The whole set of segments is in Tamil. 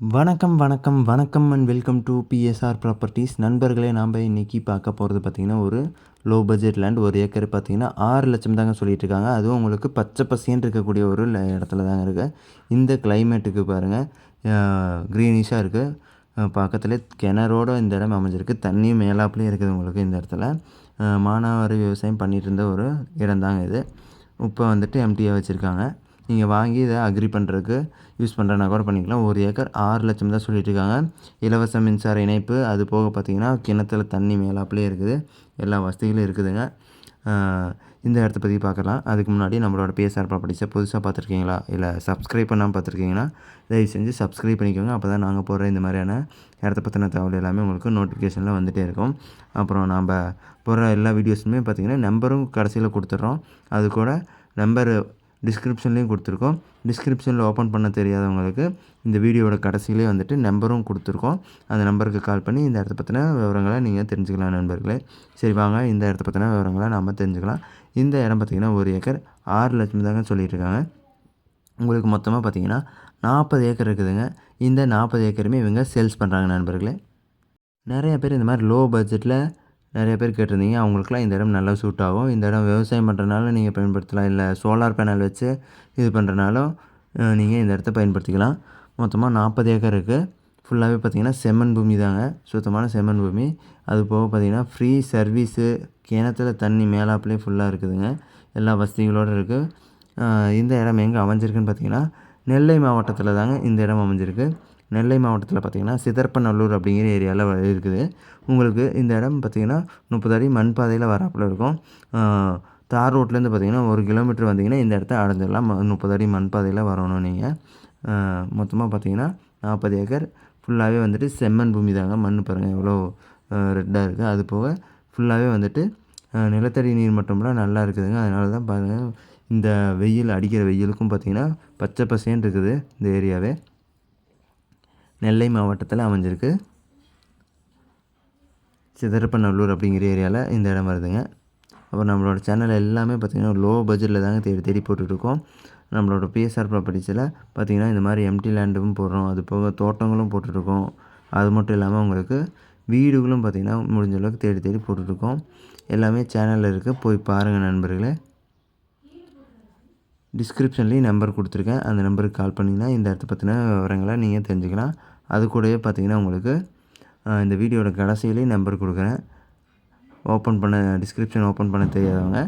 வணக்கம் வணக்கம் வணக்கம் and welcome to BSR properties நண்பர்களே நாம் இன்றைக்கி பார்க்க போகிறது பார்த்திங்கன்னா ஒரு லோ பட்ஜெட் லேண்ட் ஒரு ஏக்கர் பார்த்திங்கன்னா ஆறு லட்சம் தாங்க சொல்லிட்டு இருக்காங்க. அதுவும் உங்களுக்கு பச்சை பசின்னு இருக்கக்கூடிய ஒரு ல- இடத்துல தாங்க இருக்குது இந்த கிளைமேட்டுக்கு பாருங்கள் க்ரீனிஷாக இருக்குது பக்கத்தில் கிணறோட இந்த இடம் அமைஞ்சிருக்கு. தண்ணியும் மேலாப்புலேயே இருக்குது உங்களுக்கு இந்த இடத்துல. மானாவாரி விவசாயம் பண்ணிகிட்டு இருந்த ஒரு இடம் தாங்க இது. இப்போ வந்துட்டு எம்டியாக வச்சுருக்காங்க. நீங்கள் வாங்கி இதை அக்ரி பண்ணுறதுக்கு யூஸ் பண்ணுறனா கூட பண்ணிக்கலாம். ஒரு ஏக்கர் ஆறு லட்சம் தான் சொல்லிட்டுருக்காங்க இலவச மின்சார இணைப்பு அது போக பார்த்தீங்கன்னா கிணத்துல தண்ணி மேலாப்புலேயே இருக்குது. எல்லா வசதிகளும் இருக்குதுங்க. இந்த இடத்த பற்றி பார்க்கலாம். அதுக்கு முன்னாடி நம்மளோட பிஎஸ்ஆர் ப்ராப்பர்ட்டிஸை புதுசாக பார்த்துருக்கீங்களா? இல்லை சப்ஸ்கிரைப் பண்ணாமல் பார்த்துருக்கீங்கன்னா தயவு செஞ்சு சப்ஸ்கிரைப் பண்ணிக்கோங்க. அப்போ தான் நாங்கள் போடுற இந்த மாதிரியான இடத்த பற்றின தகவல் எல்லாமே உங்களுக்கு நோட்டிஃபிகேஷனில் வந்துகிட்டே இருக்கும். அப்புறம் நாம் போடுற எல்லா வீடியோஸுமே பார்த்திங்கன்னா நம்பரும் கடைசியில் கொடுத்துட்றோம். அது கூட நம்பர் டிஸ்கிரிப்ஷன்லேயும் கொடுத்துருக்கோம். டிஸ்கிரிப்ஷனில் ஓப்பன் பண்ண தெரியாதவங்களுக்கு இந்த வீடியோட கடைசியிலே வந்துட்டு நம்பரும் கொடுத்துருக்கோம். அந்த நம்பருக்கு கால் பண்ணி இந்த இடத்த பற்றின விவரங்களை நீங்கள் தெரிஞ்சுக்கலாம் நண்பர்களே. சரி வாங்க. இந்த இடத்த பற்றின விவரங்களை நம்ம தெரிஞ்சுக்கலாம். இந்த இடம் பார்த்திங்கன்னா ஒரு ஏக்கர் ஆறு லட்சம் தாங்க சொல்லிகிட்ருக்காங்க உங்களுக்கு மொத்தமாக பார்த்தீங்கன்னா நாற்பது ஏக்கர் இருக்குதுங்க. இந்த நாற்பது ஏக்கருமே இவங்க சேல்ஸ் பண்ணுறாங்க நண்பர்களே. நிறைய பேர் இந்த மாதிரி லோ பட்ஜெட்டில் நிறைய பேர் கேட்டிருந்தீங்க. அவங்களுக்குலாம் இந்த இடம் நல்லா சூட் ஆகும். இந்த இடம் விவசாயம் பண்ணுறனால நீங்கள் பயன்படுத்தலாம். இல்லை சோலார் பேனல் வச்சு இது பண்ணுறனாலும் நீங்கள் இந்த இடத்த பயன்படுத்திக்கலாம். மொத்தமாக நாற்பது ஏக்கர் இருக்குது ஃபுல்லாகவே பார்த்தீங்கன்னா செம்மண் பூமி தாங்க. சுத்தமான செம்மண் பூமி. அது போக பார்த்தீங்கன்னா ஃப்ரீ சர்வீஸு கிணத்துல தண்ணி மேலாப்பிலே ஃபுல்லாக இருக்குதுங்க. எல்லா வசதிகளோடு இருக்குது இந்த இடம் எங்கே அமைஞ்சிருக்குன்னு பார்த்தீங்கன்னா நெல்லை மாவட்டத்தில் தாங்க இந்த இடம் அமைஞ்சிருக்கு. நெல்லை மாவட்டத்தில் பார்த்தீங்கன்னா சிதற்பநல்லூர் அப்படிங்கிற ஏரியாவில் இருக்குது. உங்களுக்கு இந்த இடம் பார்த்தீங்கன்னா முப்பது அடி மண் பாதையில் வராப்புல இருக்கும். தார் ரோட்லேருந்து பார்த்திங்கன்னா ஒரு கிலோமீட்டர் வந்தீங்கன்னா இந்த இடத்த அடைஞ்சிடலாம். முப்பது அடி மண் பாதையில் வரணும் நீங்கள் மொத்தமாக பார்த்தீங்கன்னா நாற்பது ஏக்கர் ஃபுல்லாகவே வந்துட்டு செம்மண் பூமி தாங்க. மண் பாருங்கள் எவ்வளோ ரெட்டாக இருக்குது அது போக ஃபுல்லாகவே வந்துட்டு நிலத்தடி நீர் மட்டும்லாம் நல்லா இருக்குதுங்க. அதனால தான் பாருங்கள் இந்த வெயில் அடிக்கிற வெயிலுக்கும் பார்த்திங்கன்னா பச்சை பசேன்னு இருக்குது இந்த ஏரியாவே. நெல்லை மாவட்டத்தில் அமைஞ்சிருக்கு. சிதறப்பநல்லூர் அப்படிங்கிற ஏரியாவில் இந்த இடம் வருதுங்க. அப்புறம் நம்மளோட சேனல் எல்லாமே பார்த்திங்கன்னா லோ பட்ஜெட்டில் தாங்க தேடி தேடி போட்டுட்ருக்கோம். நம்மளோட பிஎஸ்ஆர் ப்ராப்பர்ட்டிஸில் பார்த்திங்கன்னா இந்த மாதிரி எம்டி லேண்டும் போடுறோம். அது போக தோட்டங்களும் போட்டுட்ருக்கோம். அது மட்டும் இல்லாமல் உங்களுக்கு வீடுகளும் பார்த்திங்கன்னா முடிஞ்ச அளவுக்கு தேடி தேடி போட்டுட்ருக்கோம். எல்லாமே சேனலில் இருக்குது போய் பாருங்கள் நண்பர்களே. டிஸ்கிரிப்ஷன்லேயும் நம்பர் கொடுத்துருக்கேன். அந்த நம்பருக்கு கால் பண்ணிங்கன்னா இந்த இடத்த பற்றின விவரங்களை நீங்கள் தெரிஞ்சுக்கலாம். அது கூடவே பார்த்தீங்கன்னா உங்களுக்கு இந்த வீடியோட கடைசியிலேயும் நம்பர் கொடுக்குறேன். ஓப்பன் பண்ண டிஸ்கிரிப்ஷன் ஓப்பன் பண்ண தெரியாதவங்க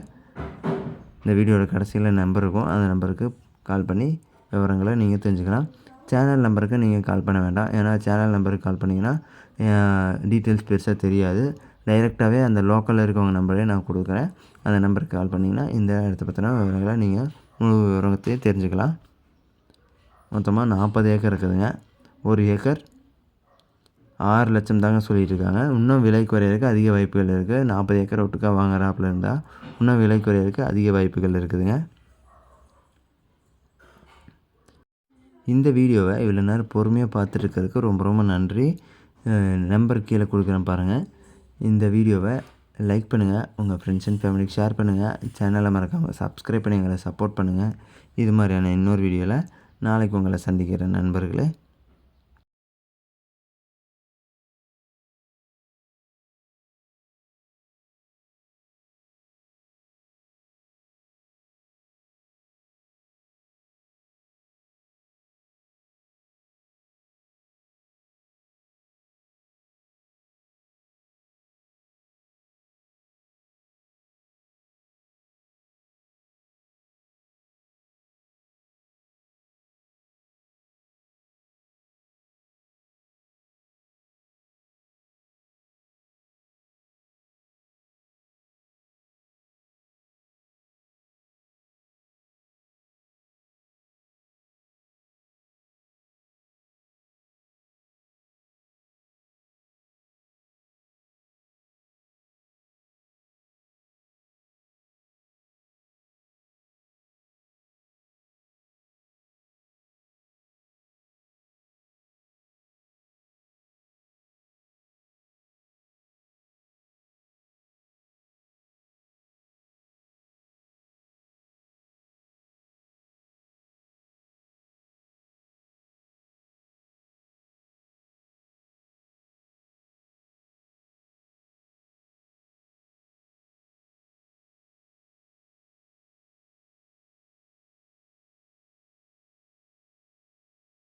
இந்த வீடியோட கடைசியில் நம்பர் இருக்கும். அந்த நம்பருக்கு கால் பண்ணி விவரங்களை நீங்கள் தெரிஞ்சுக்கலாம். சேனல் நம்பருக்கு நீங்கள் கால் பண்ண வேண்டாம். ஏன்னா சேனல் நம்பருக்கு கால் பண்ணிங்கன்னா டீட்டெயில்ஸ் பெருசாக தெரியாது. டைரெக்டாகவே அந்த லோக்கலில் இருக்கவங்க நம்பரே நான் கொடுக்குறேன். அந்த நம்பருக்கு கால் பண்ணிங்கன்னா இந்த இடத்த பற்றின விவரங்களை நீங்கள் முழு விவரத்தையும் தெரிஞ்சுக்கலாம். மொத்தமாக நாற்பது ஏக்கர் இருக்குதுங்க. ஒரு ஏக்கர் ஆறு லட்சம் தாங்க சொல்லிகிட்டு இருக்காங்க இன்னும் விலை குறையிறதுக்கு அதிக வாய்ப்புகள் இருக்குது நாற்பது ஏக்கர் ஒட்டுக்காக வாங்குறாப்புல இருந்தால் இன்னும் விலை குறையிறதுக்கு அதிக வாய்ப்புகள் இருக்குதுங்க. இந்த வீடியோவை இவ்வளோ நேரம் பொறுமையாக பார்த்துட்டு இருக்கிறதுக்கு ரொம்ப ரொம்ப நன்றி. நம்பர் கீழே கொடுக்குறேன் பாருங்கள் இந்த வீடியோவை லைக் பண்ணுங்கள் உங்கள் ஃப்ரெண்ட்ஸ் அண்ட் ஃபேமிலிக்கு ஷேர் பண்ணுங்கள் சேனலை மறக்காமல் சப்ஸ்கிரைப் பண்ணி எங்களை சப்போர்ட் பண்ணுங்கள் இது மாதிரியான இன்னொரு வீடியோவில் நாளைக்கு உங்களை சந்திக்கிறேன் நண்பர்களே.